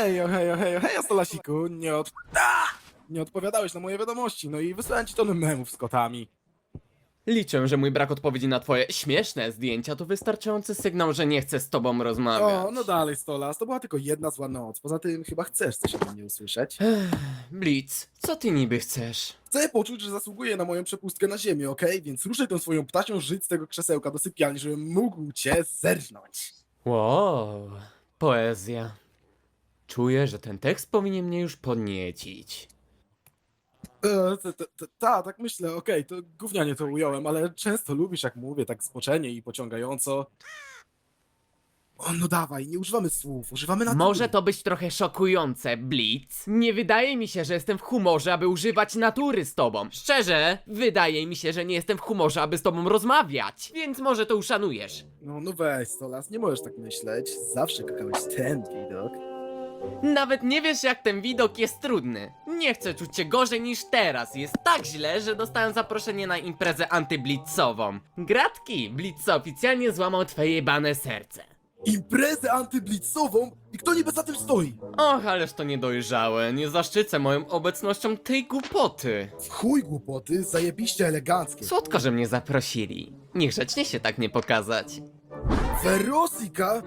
Hej, hej, hej, hej, Stolasiku, nie od... A! Nie odpowiadałeś na moje wiadomości, no i wysłałem ci tonę memów z kotami. Liczę, że mój brak odpowiedzi na twoje śmieszne zdjęcia to wystarczający sygnał, że nie chcę z tobą rozmawiać. O, no dalej, Stolas, to była tylko jedna zła noc. Poza tym chyba chcesz coś ode mnie usłyszeć. Blitz, co ty niby chcesz? Chcę poczuć, że zasługuję na moją przepustkę na ziemię, okej? Więc ruszaj tą swoją ptasią żyć z tego krzesełka do sypialni, żebym mógł cię zerżnąć. Wow, poezja. Czuję, że ten tekst powinien mnie już podniecić. E, t- t- t- Ta, tak myślę, okej, to gównianie to ująłem, ale często lubisz jak mówię, tak spoczenie i pociągająco. O, no dawaj, nie używamy słów, używamy natury. Może to być trochę szokujące, Blitz. Nie wydaje mi się, że jestem w humorze, aby używać natury z tobą. Szczerze, wydaje mi się, że nie jestem w humorze, aby z tobą rozmawiać. Więc może to uszanujesz. No, no weź, Stolas, nie możesz tak myśleć. Zawsze kochałeś ten widok. Nawet nie wiesz, jak ten widok jest trudny. Nie chcę czuć się gorzej niż teraz. Jest tak źle, że dostałem zaproszenie na imprezę antyblitzową. Gratki, Blitz oficjalnie złamał twoje jebane serce. Imprezę antyblitzową i kto niby za tym stoi? Och, ależ to niedojrzałe. Nie zaszczycę moją obecnością tej głupoty. W chuj głupoty, zajebiście eleganckie. Słodko, że mnie zaprosili. Niegrzecznie się tak nie pokazać. Verosika?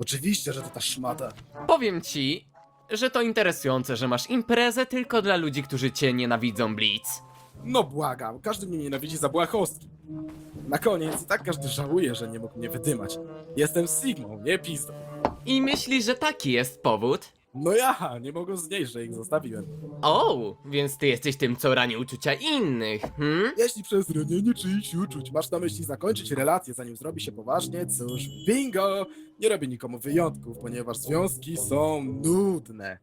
Oczywiście, że to ta szmata. Powiem ci, że to interesujące, że masz imprezę tylko dla ludzi, którzy cię nienawidzą, Blitz. No błagam, każdy mnie nienawidzi za błahostki. Na koniec i tak każdy żałuje, że nie mógł mnie wydymać. Jestem Sigmą, nie pizdą. I myślisz, że taki jest powód? No ja, nie mogą znieść, że ich zostawiłem. O, więc ty jesteś tym, co rani uczucia innych, hmm? Jeśli przez ranienie czyichś uczuć masz na myśli zakończyć relację, zanim zrobi się poważnie, cóż, bingo! Nie robię nikomu wyjątków, ponieważ związki są nudne.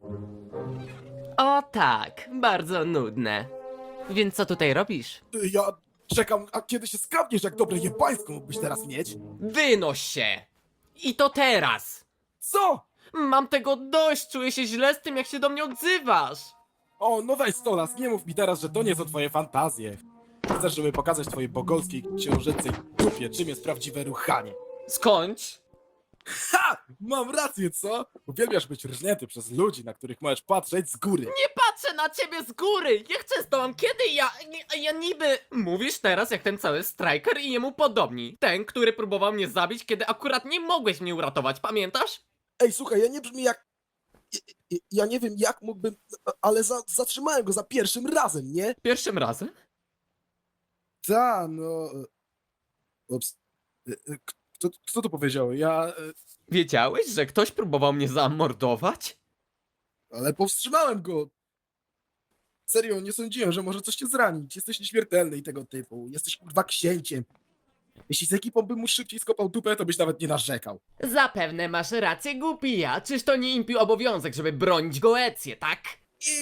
O tak, bardzo nudne. Więc co tutaj robisz? Ja czekam, a kiedy się skapniesz, jak dobre jebańską mógłbyś teraz mieć? Wynoś się! I to teraz! Co? Mam tego dość, czuję się źle z tym, jak się do mnie odzywasz! O, no weź Stolas, nie mów mi teraz, że to nie są twoje fantazje. Chcesz, żeby pokazać twojej bogolskiej księżycej dupie, czym jest prawdziwe ruchanie. Skończ! Ha! Mam rację, co? Uwielbiasz być rżnięty przez ludzi, na których możesz patrzeć z góry. Nie patrzę na ciebie z góry! Ja chcę z tobą, kiedy ja... ja, ja niby... Mówisz teraz jak ten cały striker i jemu podobni. Ten, który próbował mnie zabić, kiedy akurat nie mogłeś mnie uratować, pamiętasz? Ej, słuchaj, ja nie brzmi jak... Ja- nie wiem, jak mógłbym... Ale za, zatrzymałem go za pierwszym razem, nie? Pierwszym razem? Ta, no... e, Ups. E, e, Kto, kto to powiedział? Ja... e, Wiedziałeś, że ktoś próbował mnie zamordować? Ale powstrzymałem go. Serio, nie sądziłem, że może coś cię zranić. Jesteś nieśmiertelny i tego typu. Jesteś kurwa księciem. Jeśli z ekipą bym mu szybciej skopał dupę, to byś nawet nie narzekał. Zapewne masz rację, głupi ja. Czyż to nie impi obowiązek, żeby bronić Goecję, tak?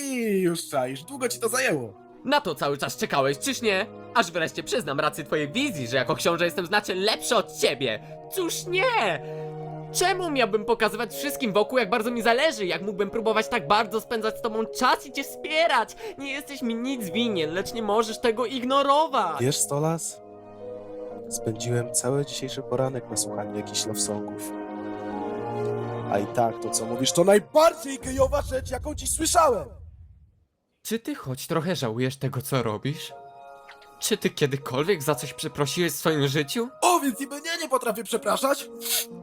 I już czaisz, długo ci to zajęło. Na to cały czas czekałeś, czyż nie? Aż wreszcie przyznam rację twojej wizji, że jako książę jestem znacznie lepszy od ciebie. Cóż nie! Czemu miałbym pokazywać wszystkim wokół, jak bardzo mi zależy, jak mógłbym próbować tak bardzo spędzać z tobą czas i cię wspierać? Nie jesteś mi nic winien, lecz nie możesz tego ignorować. Wiesz, Stolas? Spędziłem cały dzisiejszy poranek na słuchaniu jakichś love songów. A i tak, to co mówisz, to najbardziej gejowa rzecz, jaką dziś słyszałem! Czy ty choć trochę żałujesz tego, co robisz? Czy ty kiedykolwiek za coś przeprosiłeś w swoim życiu? O, więc i mnie nie potrafię przepraszać?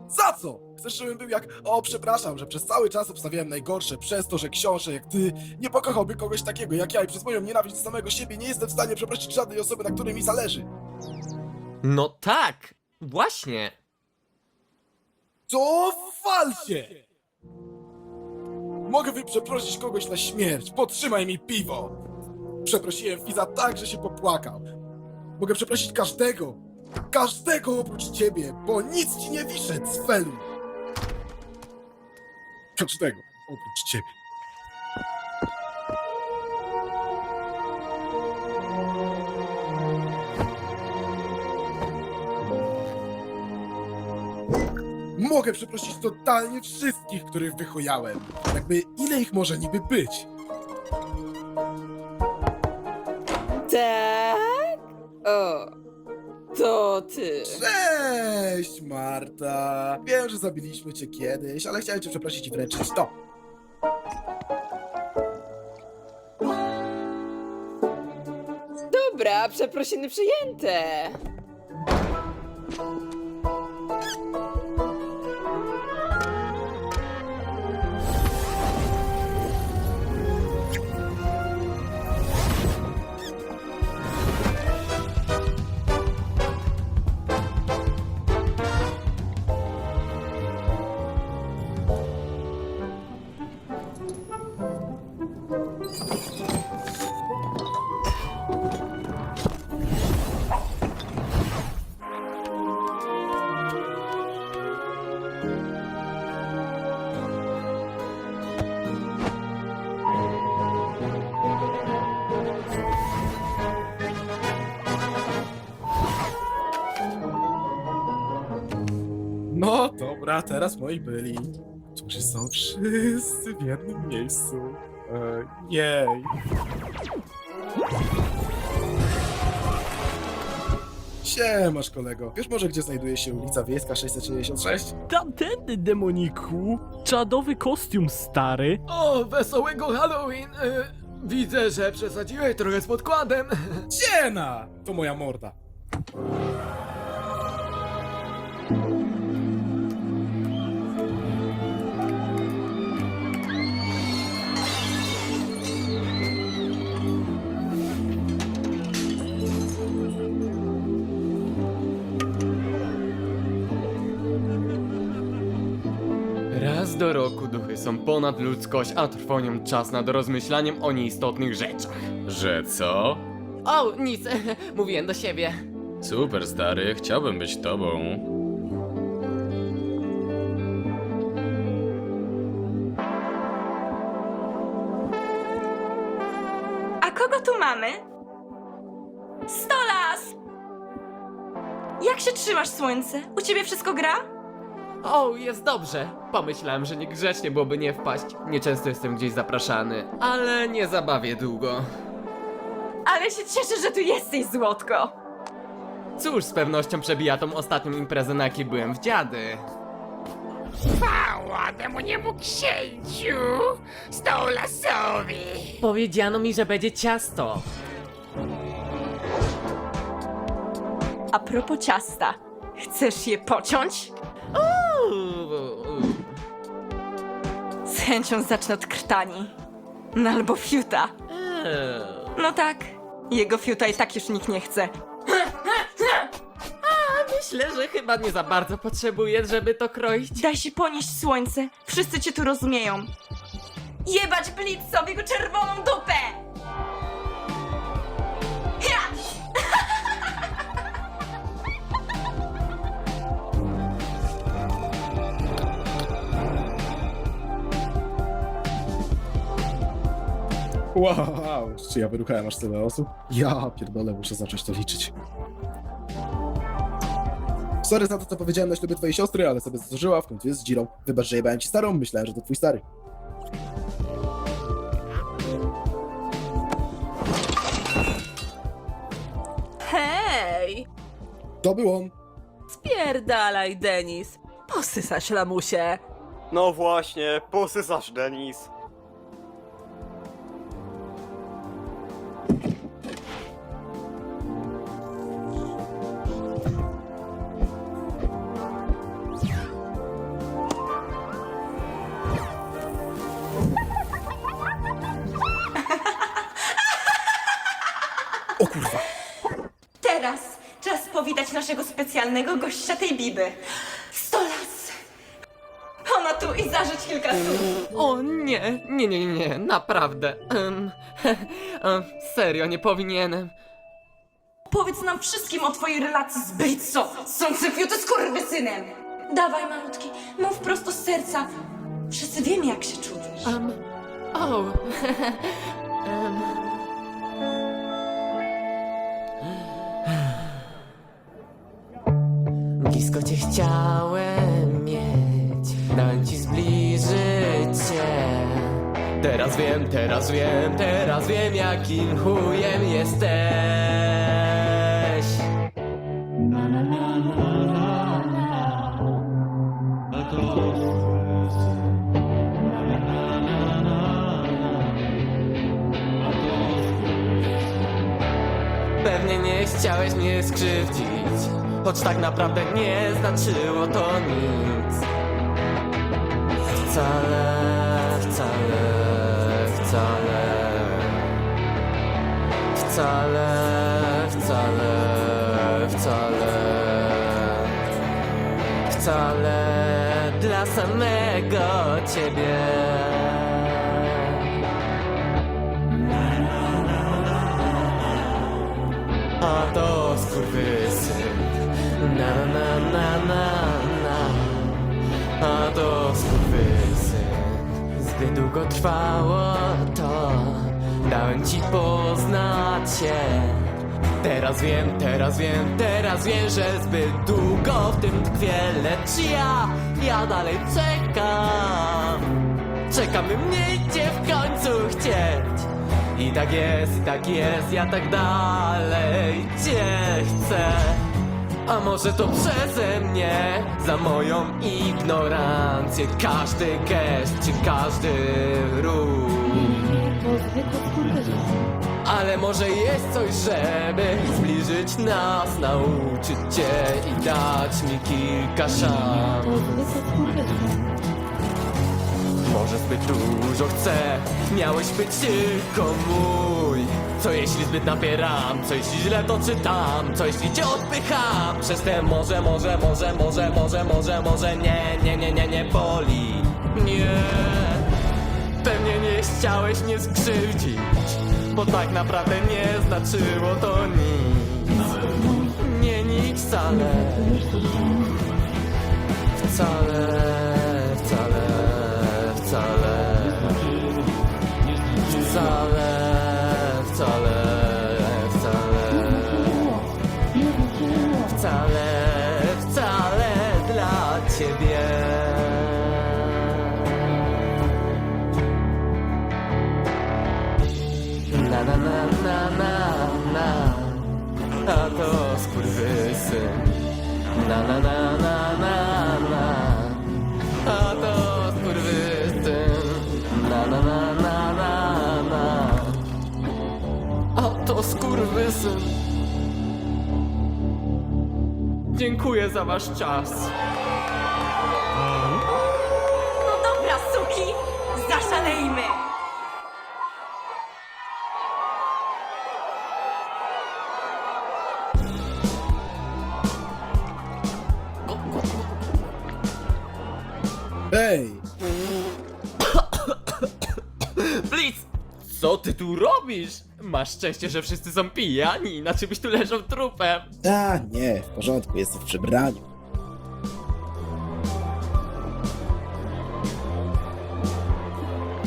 Za co? Chcesz, żebym był jak... O, przepraszam, że przez cały czas obstawiałem najgorsze, przez to, że książę jak ty nie pokochałby kogoś takiego jak ja i przez moją nienawiść do samego siebie nie jestem w stanie przeprosić żadnej osoby, na której mi zależy. No tak, właśnie. To wal się! Mogę przeprosić kogoś na śmierć, podtrzymaj mi piwo! Przeprosiłem Fiza tak, że się popłakał. Mogę przeprosić każdego, każdego oprócz ciebie, bo nic ci nie wiszę, cfelu! Każdego oprócz ciebie. Mogę przeprosić totalnie wszystkich, których wychujałem. Jakby ile ich może niby być? Tak? O, to ty. Cześć, Marta! Wiem, że zabiliśmy cię kiedyś, ale chciałem cię przeprosić i wręczyć to. Dobra, przeprosiny przyjęte. Dobra, teraz moi byli. Którzy są wszyscy w jednym miejscu. E, jej. Siemasz kolego. Wiesz może gdzie znajduje się ulica Wiejska 666? Tamtędy, demoniku! Czadowy kostium, stary! O, wesołego Halloween! Y, widzę, że przesadziłeś trochę z podkładem. Ciena! To moja morda. Raz do roku duchy są ponad ludzkość, a trwa nią czas nad rozmyślaniem o nieistotnych rzeczach. Że co? O, nic, mówiłem do siebie. Super stary, chciałbym być tobą. A kogo tu mamy? Stolas! Jak się trzymasz, słońce? U ciebie wszystko gra? O, jest dobrze. Pomyślałem, że niegrzecznie byłoby nie wpaść. Nieczęsto jestem gdzieś zapraszany, ale nie zabawię długo. Ale się cieszę, że tu jesteś, złotko! Cóż, z pewnością przebija tą ostatnią imprezę, na jakiej byłem w dziady. Chwała demoniemu księciu! Stoulasowi! Powiedziano mi, że będzie ciasto. A propos ciasta, chcesz je pociąć? Chęcią zacznę od krtani. No albo fiuta. No tak, jego fiuta i tak już nikt nie chce. Myślę, że chyba nie za bardzo potrzebuję, żeby to kroić. Daj się ponieść, słońce. Wszyscy cię tu rozumieją. Jebać blitz sobie go czerwoną dupę! Wow, czy ja wyruchałem aż tyle osób? Ja pierdolę, muszę zacząć to liczyć. Sorry za to, co powiedziałem na ślubie twojej siostry, ale sobie zasłużyła, w końcu jest z Girą. Wybacz, że jebałem ci starą, myślałem, że to twój stary. Hej! To był on. Spierdalaj, Denis! Posysasz lamusie! No właśnie, posysasz, Denis. Specjalnego gościa tej biby. Stolas! Ona tu i zażyć kilka słów. O nie, nie, nie, nie, naprawdę. Um, serio, nie powinienem. Powiedz nam wszystkim o twojej relacji z Blitzo, sący fiuty z kurwysynem. Dawaj, malutki, mów prosto z serca. Wszyscy wiemy, jak się czujesz. Um, o. um. Blisko cię chciałem mieć, dałem ci zbliżyć cię. Teraz wiem, teraz wiem, teraz wiem, jakim chujem jesteś. Chciałeś mnie skrzywdzić, choć tak naprawdę nie znaczyło to nic. Wcale, wcale, wcale. Wcale, wcale, wcale. Wcale dla samego ciebie. Długo trwało to. Dałem ci poznać się. Teraz wiem, teraz wiem, teraz wiem, że zbyt długo w tym tkwię Lecz ja, ja dalej czekam. Czekam, by mnie cię w końcu chcieć. I tak jest, i tak jest, ja tak dalej cię chcę A może to przeze mnie, za moją ignorancję Każdy gest, czy każdy ruch ale może jest coś, żeby zbliżyć nas, nauczyć cię i dać mi kilka szans. Może zbyt dużo chcę, miałeś być tylko mój. Co jeśli zbyt napieram, co jeśli źle to czytam, co jeśli cię odpycham przez te może, może, może, może, może, może, może nie, nie, nie, nie, nie boli. Nie. Pewnie nie chciałeś mnie skrzywdzić, bo tak naprawdę nie znaczyło to nic. Nie nic wcale. Wcale, Wcale, za wasz czas. No dobra, suki! Zaszalejmy! Ej! Blitz! Co ty tu robisz? Masz szczęście, że wszyscy są pijani, inaczej byś tu leżał trupem. A, nie, w porządku, jestem w przebraniu.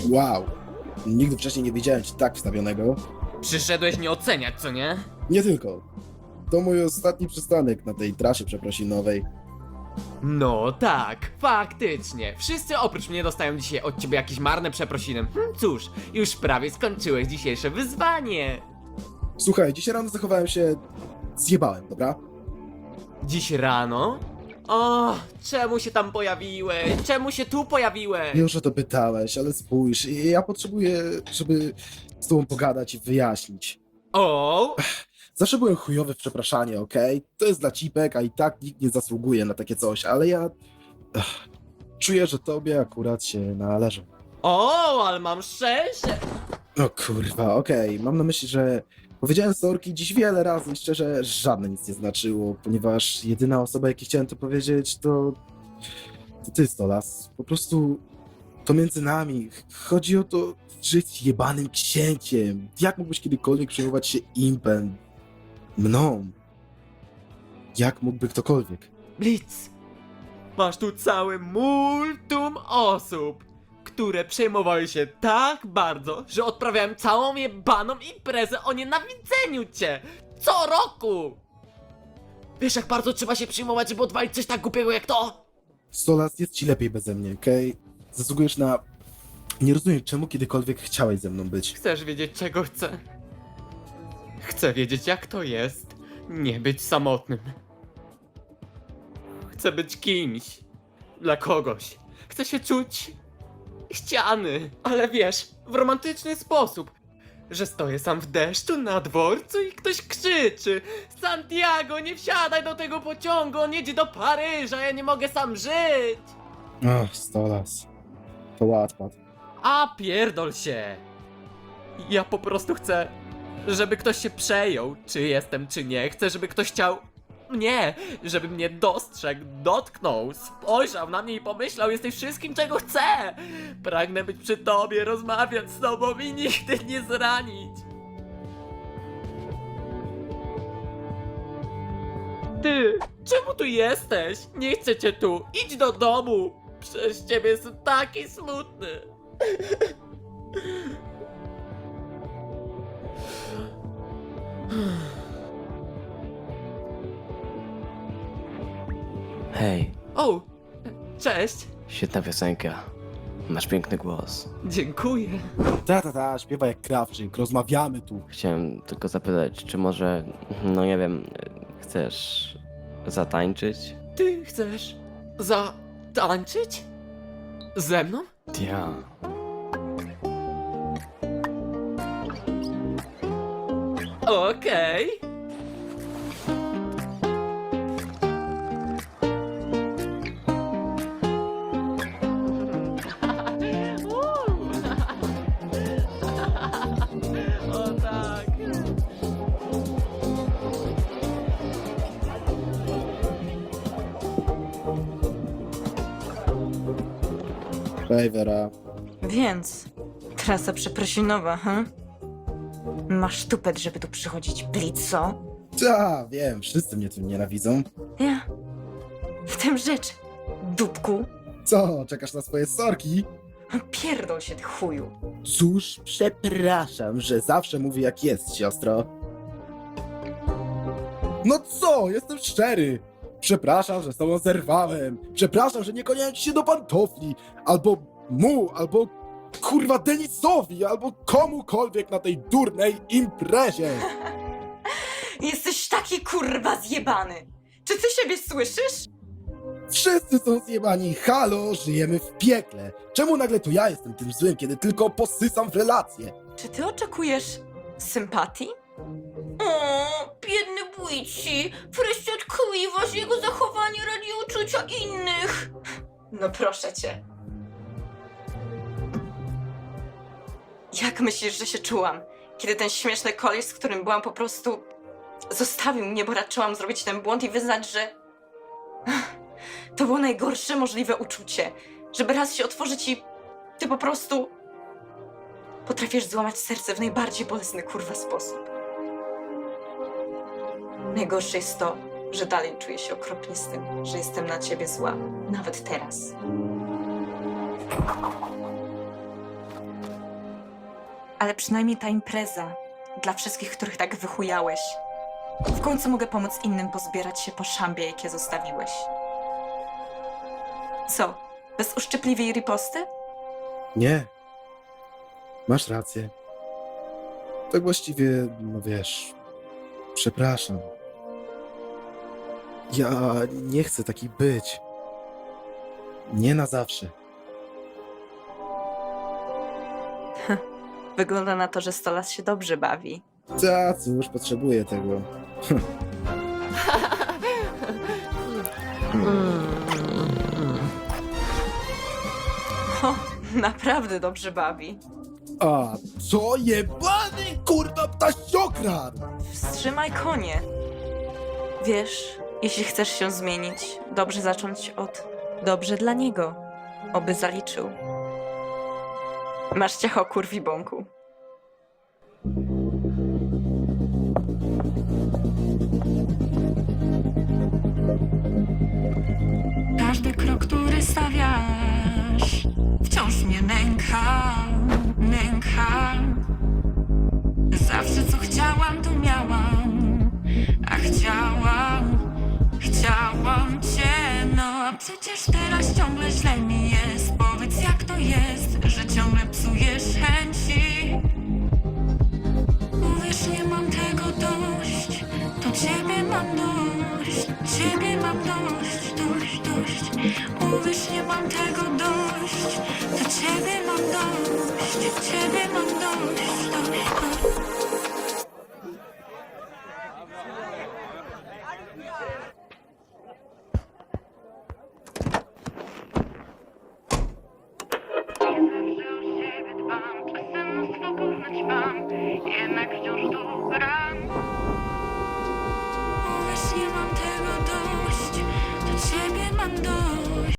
Wow. Nigdy wcześniej nie widziałem cię tak wstawionego. Przyszedłeś mnie oceniać, co nie? Nie tylko. To mój ostatni przystanek na tej trasie przeprosinowej. No tak, faktycznie. Wszyscy oprócz mnie dostają dzisiaj od ciebie jakieś marne przeprosiny. Hm, cóż, już prawie skończyłeś dzisiejsze wyzwanie. Słuchaj, dzisiaj rano zachowałem się... Zjebałem, dobra? Dziś rano? O, czemu się tam pojawiłeś? Czemu się tu pojawiłeś? Już o to pytałeś, ale spójrz, ja potrzebuję, żeby z tobą pogadać i wyjaśnić. O, Zawsze byłem chujowy w przepraszanie, okej? To jest dla cipek, a i tak nikt nie zasługuje na takie coś, ale ja... Ech, czuję, że tobie akurat się należą. o, ale mam szczęście. No kurwa, okej, mam na myśli, że powiedziałem sorki dziś wiele razy i szczerze żadne nic nie znaczyło, ponieważ jedyna osoba, jakiej chciałem to powiedzieć, to... to ty, Stolas. Po prostu to między nami. Chodzi o to, że jesteś jebanym księciem. Jak mógłbyś kiedykolwiek przejmować się impem? Mną? Jak mógłby ktokolwiek? Blitz, masz tu całe multum osób, które przejmowały się tak bardzo, że odprawiałem całą jebaną imprezę o nienawidzeniu cię! Co roku! Wiesz jak bardzo trzeba się przyjmować, żeby odwalić coś tak głupiego jak to? Stolas, jest ci lepiej beze mnie, okej? Zasługujesz na... Nie rozumiem, czemu kiedykolwiek chciałeś ze mną być. Chcesz wiedzieć czego chcę? Chcę wiedzieć jak to jest nie być samotnym. Chcę być kimś. Dla kogoś. Chcę się czuć chciany, ale wiesz, w romantyczny sposób. że stoję sam w deszczu na dworcu i ktoś krzyczy Santiago, nie wsiadaj do tego pociągu, on jedzie do Paryża, ja nie mogę sam żyć! Ach, Stolas. To łatwo. A pierdol się! Ja po prostu chcę, żeby ktoś się przejął, czy jestem, czy nie. Chcę, żeby ktoś chciał mnie, żeby mnie dostrzegł, dotknął, spojrzał na mnie i pomyślał, jesteś wszystkim, czego chcę! Pragnę być przy tobie, rozmawiać z tobą i nigdy nie zranić! Ty, czemu tu jesteś? Nie chcę cię tu, idź do domu! Przez ciebie jestem taki smutny! Hej, O, cześć, świetna piosenka. Masz piękny głos. dziękuję. Ta, ta, ta, śpiewa jak krawczyk, rozmawiamy tu. Chciałem tylko zapytać, czy może, no nie wiem, chcesz zatańczyć? Ty chcesz zatańczyć? Ze mną? Ja. Okej. O tak. Więc, trasa przeprosinowa, ha? Masz tupet, żeby tu przychodzić, blico? Ta, wiem, wszyscy mnie tu nienawidzą. Ja. W tym rzecz, dupku. Co, czekasz na swoje sorki? Pierdol się, ty chuju. Cóż, przepraszam, że zawsze mówię jak jest, siostro. No co, jestem szczery. Przepraszam, że z tobą zerwałem. Przepraszam, że nie koniałem ci się do pantofli. Albo mu, albo kurwa Denisowi, albo komukolwiek na tej durnej imprezie. Jesteś taki kurwa zjebany. Czy ty siebie słyszysz? Wszyscy są zjebani, halo, żyjemy w piekle. Czemu nagle to ja jestem tym złym, kiedy tylko posysam w relacje? Czy ty oczekujesz sympatii? O, biedny Błyci. Wreszcie odkrywasz jego zachowanie radzi uczucia innych. No proszę cię. Jak myślisz, że się czułam, kiedy ten śmieszny koleś, z którym byłam po prostu... zostawił mnie, bo raczyłam zrobić ten błąd i wyznać, że... To było najgorsze możliwe uczucie. Żeby raz się otworzyć i ty po prostu potrafisz złamać serce w najbardziej bolesny kurwa sposób. Najgorsze jest to, że dalej czuję się okropnie z tym, że jestem na ciebie zła, nawet teraz. Ale przynajmniej ta impreza dla wszystkich, których tak wychujałeś. W końcu mogę pomóc innym pozbierać się po szambie, jakie zostawiłeś. Co? Bez uszczypliwej riposty? Nie. Masz rację. Tak właściwie, no wiesz, przepraszam. Ja nie chcę taki być. Nie na zawsze. Wygląda na to, że Stolas się dobrze bawi. Ta, cóż, potrzebuję tego. O, naprawdę dobrze bawi. A co jebany kurwa ptasiokran! Wstrzymaj konie. Wiesz, jeśli chcesz się zmienić, dobrze zacząć od dobrze dla niego. Oby zaliczył. Masz ciacho kurwi bąku. Każdy krok, który stawiasz, wciąż mnie nęka, nęka. Zawsze co chciałam, to miałam, a chciałam, chciałam cię. No a przecież teraz ciągle źle mi jest. Powiedz, jak to jest, ciebie mam dość, ciebie mam dość, dość, dość. Uwierz, nie mam tego dość. To ciebie mam dość, ciebie mam dość, dość, dość.